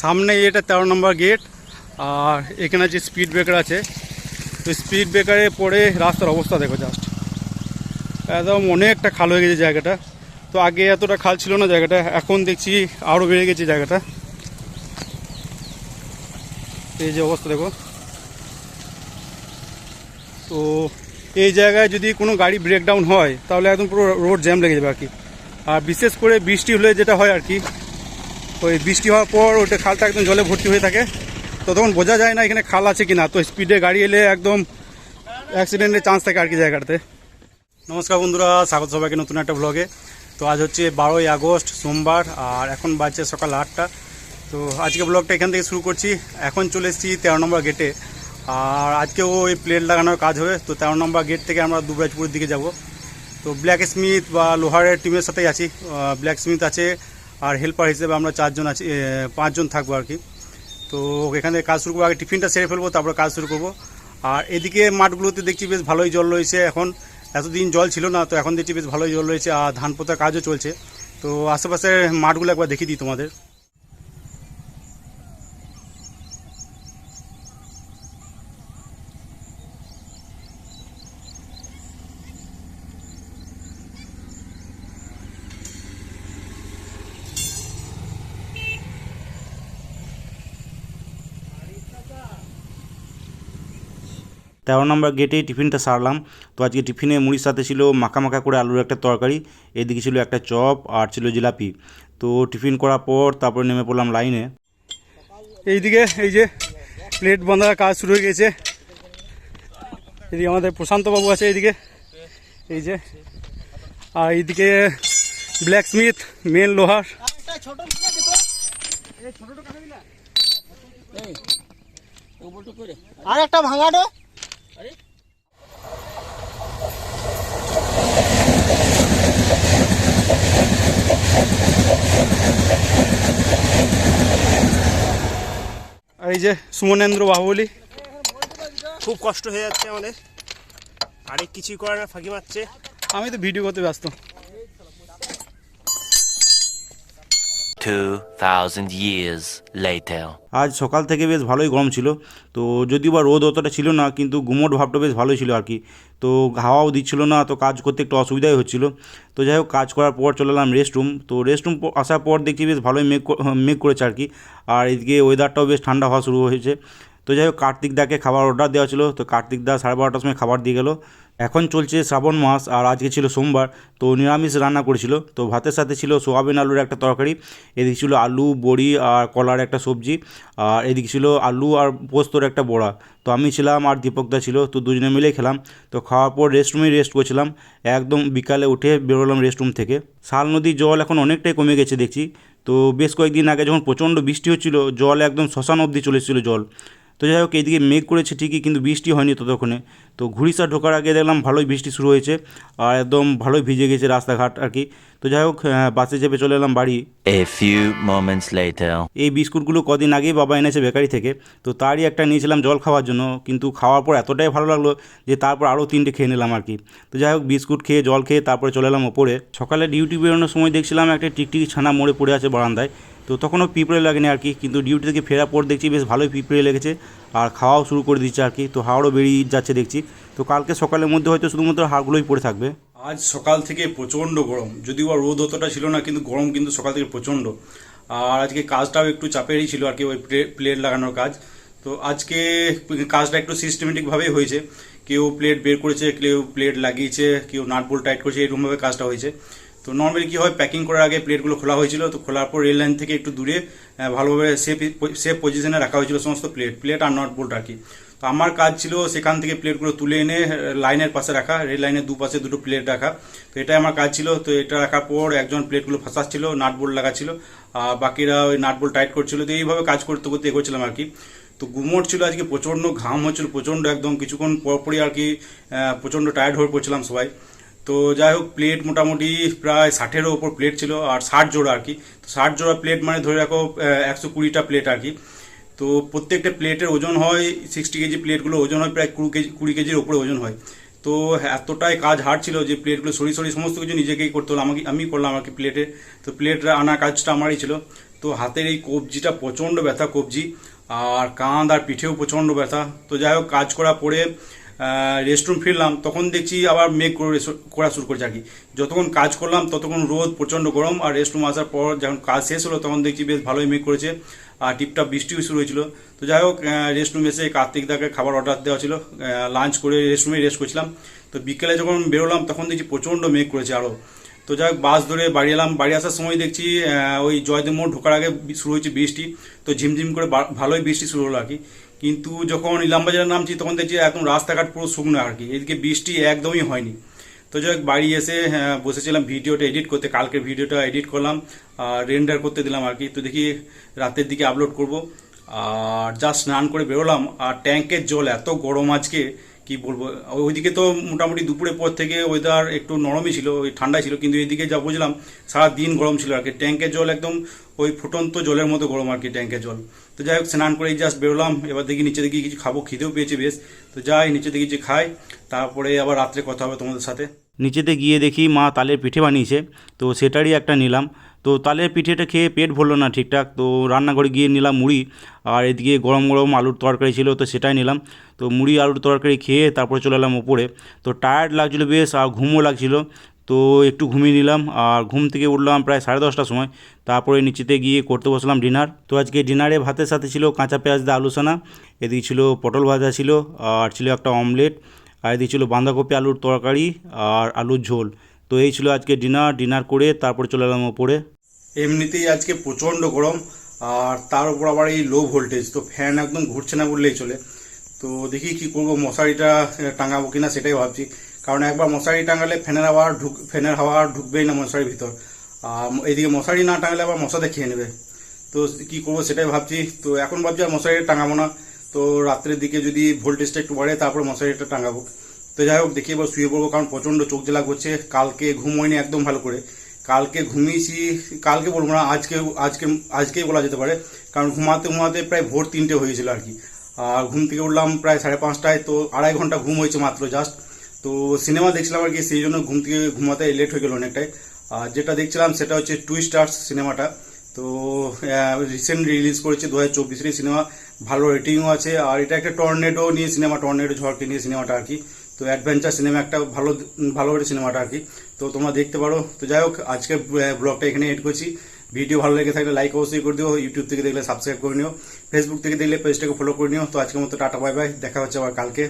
সামনে এটা তেরো নম্বর গেট, আর এখানে যে স্পিড ব্রেকার আছে তো স্পিড ব্রেকারে পরে রাস্তার অবস্থা দেখো জাস্ট একদম অনেকটা খাল হয়ে গেছে জায়গাটা। তো আগে এতটা খাল ছিল না জায়গাটা, এখন দেখছি আরও বেড়ে গেছে জায়গাটা। এই যে অবস্থা দেখো। তো এই জায়গায় যদি কোনো গাড়ি ব্রেকডাউন হয়, তাহলে একদম পুরো রোড জ্যাম লেগে যাবে আর কি। আর বিশেষ করে বৃষ্টি হলে যেটা হয় আর কি ওই বৃষ্টি হওয়ার পর ওটা খালটা একদম জলে ভর্তি হয়ে থাকে। তো তখন বোঝা যায় না এখানে খাল আছে কি না তো স্পিডে গাড়ি এলে একদম অ্যাক্সিডেন্টের চান্স থাকে আর কি জায়গাটাতে। নমস্কার বন্ধুরা, স্বাগত সবাইকে নতুন একটা ব্লগে তো আজ হচ্ছে বারোই আগস্ট, সোমবার, আর এখন বাজছে সকাল আটটা। তো আজকে ব্লগটা এখান থেকে শুরু করছি। এখন চলে এসেছি তেরো নম্বর গেটে আর আজকেও ওই প্লেট লাগানোর কাজ হবে। তো তেরো নম্বর গেট থেকে আমরা দুবরাজপুরের দিকে যাব। তো ব্ল্যাক স্মিথ বা লোহারের টিমের সাথেই আছি। ব্ল্যাক স্মিথ আছে আর হেল্পার হিসেবে আমরা চারজন আছি পাঁচজন থাকব আর কি। তো এখানে কাজ শুরু করব, আগে টিফিনটা সেরে ফেলব, তারপরে কাজ শুরু করব। আর এদিকে মাঠগুলোতে দেখছি বেশ ভালোই জল রয়েছে এখন। এতদিন জল ছিল না, তো এখন দেখছি বেশ ভালোই জল রয়েছে, আর ধান পোতার কাজও চলছে। তো আশেপাশের মাঠগুলো একবার দেখিয়ে দিই তোমাদের। তেরো নম্বর গেটে টিফিনটা সারলাম। তো আজকে টিফিনে মুড়ির সাথে ছিল মাখা মাখা করে আলুর একটা তরকারি এদিকে ছিল একটা চপ আর ছিল জিলাপি। তো টিফিন করার পর তারপরে নেমে পড়লাম লাইনে। এইদিকে এই যে প্লেট বাঁধার কাজ শুরু হয়ে গেছে। এদিকে আমাদের প্রশান্ত বাবু আছে এইদিকে। এই যে আর এইদিকে ব্ল্যাক স্মিথ মেন লোহার আর একটা ভাঙাটো এই যে সুমনেন্দ্র বাহুবলী খুব কষ্ট হয়ে যাচ্ছে আমাদের। আরেক কিছুই করে না ফাঁকি মারছে। আমি তো ভিডিও করতে ব্যস্ত। 2,000 years later. আজ সকাল থেকে বেশ ভালোই গরম ছিল। তো যদিও বা রোদ অতটা ছিল না কিন্তু গুমোট ভাবটা বেশ ভালোই ছিল আর কি। তো হাওয়াও দিচ্ছিল না তো কাজ করতে একটু অসুবিধাই হচ্ছিল। তো যাই হোক কাজ করার পর চলে এলাম রেস্ট রুম তো রেস্ট রুম আসার পর দেখছি বেশ ভালোই মেঘ মেঘ করেছে আর কি। আর এদিকে ওয়েদারটাও বেশ ঠান্ডা হওয়া শুরু হয়েছে। তো যাই হোক কার্তিক দাকে খাবার অর্ডার দেওয়া ছিল। তো কার্তিক দা সাড়ে বারোটার সময় খাবার দিয়ে গেল। এখন চলছে শ্রাবণ মাস আর আজকে ছিল সোমবার, তো নিরামিষ রান্না করেছিল। তো ভাতের সাথে ছিল সোয়াবিন আলুর একটা তরকারি, এদিকে ছিল আলু, বড়ি আর কলার একটা সবজি, আর এদিকে ছিল আলু আর পোস্তর একটা বড়া। তো আমি ছিলাম আর দীপকদা ছিল, তো দুজনে মিলেই খেলাম। তো খাওয়ার পর রেস্টরুমেই রেস্ট করছিলাম। একদম বিকালে উঠে বেরোলাম রেস্টরুম থেকে। শাল নদীর জল এখন অনেকটাই কমে গেছে দেখছি। তো বেশ কয়েকদিন আগে যখন প্রচণ্ড বৃষ্টি হচ্ছিল, জল একদম শ্মশান অবধি চলে এসেছিল জল। তো যাই হোক এইদিকে মেঘ করেছে ঠিকই কিন্তু বৃষ্টি হয়নি ততক্ষণে। তো ঘুড়িসা ঢোকার আগে দেখলাম ভালোই বৃষ্টি শুরু হয়েছে আর একদম ভালোই ভিজে গেছে রাস্তাঘাট আর কি। তো যাই হোক বাসে চেপে চলে এলাম বাড়ি. এই বিস্কুটগুলো কদিন আগেই বাবা এনেছে বেকারি থেকে তো তারই একটা নিয়েছিলাম জল খাওয়ার জন্য কিন্তু খাওয়ার পর এতটাই ভালো লাগল যে তারপর আরও তিনটে খেয়ে নিলাম আর কি। তো যাই হোক বিস্কুট খেয়ে জল খেয়ে তারপরে চলে এলাম ওপরে। সকালে ডিউটি বেরোনোর সময় দেখছিলাম একটা টিকটিকি ছানা মরে পড়ে আছে বারান্দায় তো তখনও পিঁপড়ে লাগেনি আর কি, কিন্তু ডিউটি থেকে ফেরার পর দেখছি বেশ ভালোই পিঁপড়ে লেগেছে আর খাওয়াও শুরু করে দিচ্ছে আর কি, তো হাওড়ও বেরিয়ে যাচ্ছে দেখছি। তো কালকে সকালের মধ্যে হয়তো শুধুমাত্র হাড়গুলোই পড়ে থাকবে। আজ সকাল থেকে প্রচণ্ড গরম, যদিও বা রোদ অতটা ছিল না, কিন্তু গরম কিন্তু সকাল থেকে প্রচণ্ড। আর আজকে কাজটাও একটু চাপেরই ছিল আর কি, ওই প্লেট লাগানোর কাজ। তো আজকে কাজটা একটু সিস্টেমেটিকভাবেই হয়েছে। কেউ প্লেট বের করেছে, কেউ প্লেট লাগিয়েছে, কেউ নাট বোল্ট টাইট করেছে, এরকমভাবে কাজটা হয়েছে। তো নর্মালি কী হয় প্যাকিং করার আগে প্লেটগুলো খোলা হয়েছিল, তো খোলার পর রেল লাইন থেকে একটু দূরে ভালোভাবে সেফ সেফ পজিশনে রাখা হয়েছিল সমস্ত প্লেট প্লেট আর নট বোল্ট আর কি। তো আমার কাজ ছিল সেখান থেকে প্লেটগুলো তুলে এনে লাইনের পাশে রাখা রেল লাইনের দুপাশে দুটো প্লেট রাখা। তো এটাই আমার কাজ ছিল, তো এটা রাখার পর একজন প্লেটগুলো ফাঁসাচ্ছিল নাট বোল্ট লাগাচ্ছিল, আর বাকিরা ওই নাট বোল্ট টাইট করছিল। তো এইভাবে কাজ করতে করতে এগোচ্ছিলাম আর কি। তো গুমোট ছিল আজকে, প্রচণ্ড ঘাম হচ্ছিল, প্রচণ্ড একদম কিছুক্ষণ পরপরই আর কি প্রচণ্ড টায়ার্ড হয়ে পড়ছিলাম সবাই। তো যাই হোক প্লেট মোটামুটি প্রায় ষাটেরও ওপর প্লেট ছিল আর ষাট জোড়া আর কি। তো ষাট জোড়া প্লেট মানে ধরে রাখো একশো কুড়িটা প্লেট আর কি। তো প্রত্যেকটা প্লেটের ওজন হয় সিক্সটি কেজি প্লেটগুলো ওজন হয় প্রায় কুড়ি কেজি, কুড়ি কেজির ওপরে ওজন হয়। তো এতটাই কাজ হার্ড ছিল যে প্লেটগুলো সরি সরি, সমস্ত কিছু নিজেকেই করতে হলো। আমাকে, আমি করলাম আর কি প্লেটে তো প্লেট আনা কাজটা আমারই ছিল। তো হাতের এই কবজিটা প্রচণ্ড ব্যথা, কবজি। আর কাঁধ আর পিঠেও প্রচণ্ড ব্যথা। তো যাই হোক, কাজ করার পরে রেস্টরুম ফিরলাম, তখন দেখছি আবার মেঘ করে শুরু করেছে আর কি। যতক্ষণ কাজ করলাম, ততক্ষণ রোদ প্রচণ্ড গরম আর রেস্টরুম আসার পর যখন কাজ শেষ হলো, তখন দেখছি বেশ ভালোই মেঘ করেছে আর টিপটাপ বৃষ্টিও শুরু হয়েছিল। তো যাই হোক রেস্টরুম এসে কার্তিক দাকে খাবার অর্ডার দেওয়া ছিল লাঞ্চ করে রেস্টরুমে রেস্ট করছিলাম। তো বিকেলে যখন বেরোলাম, তখন দেখছি প্রচণ্ড মেঘ করেছে আরও তো যাই বাস ধরে বাড়ি এলাম। বাড়ি আসার সময় দেখছি ওই জয়দেব মোড় ঢোকার আগে শুরু হয়েছে বৃষ্টি। তো ঝিমঝিম করে ভালোই বৃষ্টি শুরু হলো আর কি। কিন্তু যখন ইলামবাজারে নামছি তখন দেখছি একদম রাস্তাঘাট পুরো শুকনো আর কি। এদিকে বৃষ্টি একদমই হয়নি। তো যাই বাড়ি এসে হ্যাঁ, বসেছিলাম ভিডিওটা এডিট করতে। কালকের ভিডিওটা এডিট করলাম আর রেন্ডার করতে দিলাম আর কি। তো দেখি রাতের দিকে আপলোড করব। আর যা স্নান করে বেরোলাম আর ট্যাঙ্কের জল এত গরম আজকে কি বলব, ওইদিকে তো মোটামুটি দুপুরের পর থেকে ওয়েদার একটু নরমই ছিল, ওই ঠান্ডাই ছিল, কিন্তু এদিকে যা বুঝলাম, সারা দিন গরম ছিল আর কি। ট্যাঙ্কের জল একদম ওই ফুটন্ত জলের মতো গরম আর কি, ট্যাঙ্কের জল। তো যাই হোক, স্নান করেই জাস্ট বেরোলাম, এবার দেখি নিচে দেখি কিছু খাব, খিদেও পেয়েছে বেশ। তো যাই নিচে দেখি কিছু খাই, তারপরে আবার রাত্রে কথা হবে তোমাদের সাথে। নিচেতে গিয়ে দেখি মা তালের পিঠে বানিয়েছে, তো সেটারই একটা নিলাম। তো তালের পিঠেটা খেয়ে পেট ভরলো না ঠিকঠাক। তো রান্নাঘরে গিয়ে নিলাম মুড়ি, আর এদিকে গরম গরম আলুর তরকারি ছিল তো সেটাই নিলাম। তো মুড়ি, আলুর তরকারি খেয়ে তারপরে চলে এলাম ওপরে। তো টায়ার্ড লাগছিল বেশ, আর ঘুমও লাগছিল। তো একটু ঘুমিয়ে নিলাম, আর ঘুম থেকে উঠলাম প্রায় সাড়ে দশটার সময়। তারপরে নিচেতে গিয়ে করতে বসলাম ডিনার। তো আজকে ডিনারে ভাতের সাথে ছিল কাঁচা পেঁয়াজ দিয়ে আলু সানা এদিকে ছিল পটল ভাজা ছিল, আর ছিল একটা অমলেট, আর এদিকে ছিল বাঁধাকপি আলুর তরকারি, আর আলুর ঝোল। তো এই ছিল আজকে ডিনার ডিনার করে তারপরে চলে এলাম ওপরে। এমনিতেই আজকে প্রচণ্ড গরম, আর তার উপর আবার এই লো ভোল্টেজ তো ফ্যান একদম ঘুরছে না বললেই চলে। তো দেখি কি করব, মশারিটা টাঙাবো কিনা সেটাই ভাবছি। কারণ একবার মশারি টাঙালে ফ্যানের হাওয়া ঢুক, ফ্যানের হাওয়া ঢুকবেই না মশারির ভিতর। আর এদিকে মশারি না টাঙালে আবার মশাতে খেয়ে নেবে। তো কি করব সেটাই ভাবছি। তো এখন ভাবছি আর মশারি টাঙাবো না। তো রাত্রের দিকে যদি ভোল্টেজটা একটু বাড়ে, তারপরে মশারিটা টাঙাবো। তো যাই হোক, দেখি এবার শুয়ে পড়ব, কারণ প্রচণ্ড চোখ জ্বালা করছে। কালকে ঘুম হয়নি একদম ভালো করে। কালকে ঘুমিয়েছি, কালকে বলব না, আজকে আজকে, আজকেই বলা যেতে পারে। কারণ ঘুমাতে ঘুমাতে প্রায় ভোর তিনটে হয়েছিল আর কি। আর ঘুম থেকে উঠলাম প্রায় সাড়ে পাঁচটায়, তো আড়াই ঘণ্টা ঘুম হয়েছে মাত্র জাস্ট তো সিনেমা দেখছিলাম আর কি, সেই জন্য ঘুম থেকে ঘুমাতে লেট হয়ে গেল অনেকটাই। আর যেটা দেখছিলাম সেটা হচ্ছে টু স্টার্স সিনেমাটা। তো রিসেন্ট রিলিজ করেছে দু হাজার চব্বিশের সিনেমা। ভালো রেটিংও আছে। আর এটা একটা টর্নেডো নিয়ে সিনেমা টর্নেডো ঝড়কে নিয়ে সিনেমাটা আর কি। তো অ্যাডভেঞ্চার সিনেমা একটা ভালো ভালো করে সিনেমাটা আর কি। তো তোমরা দেখতে পারো। তো যাই হোক আজকে ব্লগটা এখানে এড করছি। ভিডিও ভালো লেগে থাকলে লাইক অবশ্যই করে দিও। ইউটিউব থেকে দেখলে সাবস্ক্রাইব করে নিও। ফেসবুক থেকে দেখলে পেজটাকে ফলো করে নিও। তো আজকের মতো টাটা বাই বাই দেখা হচ্ছে আবার কালকে।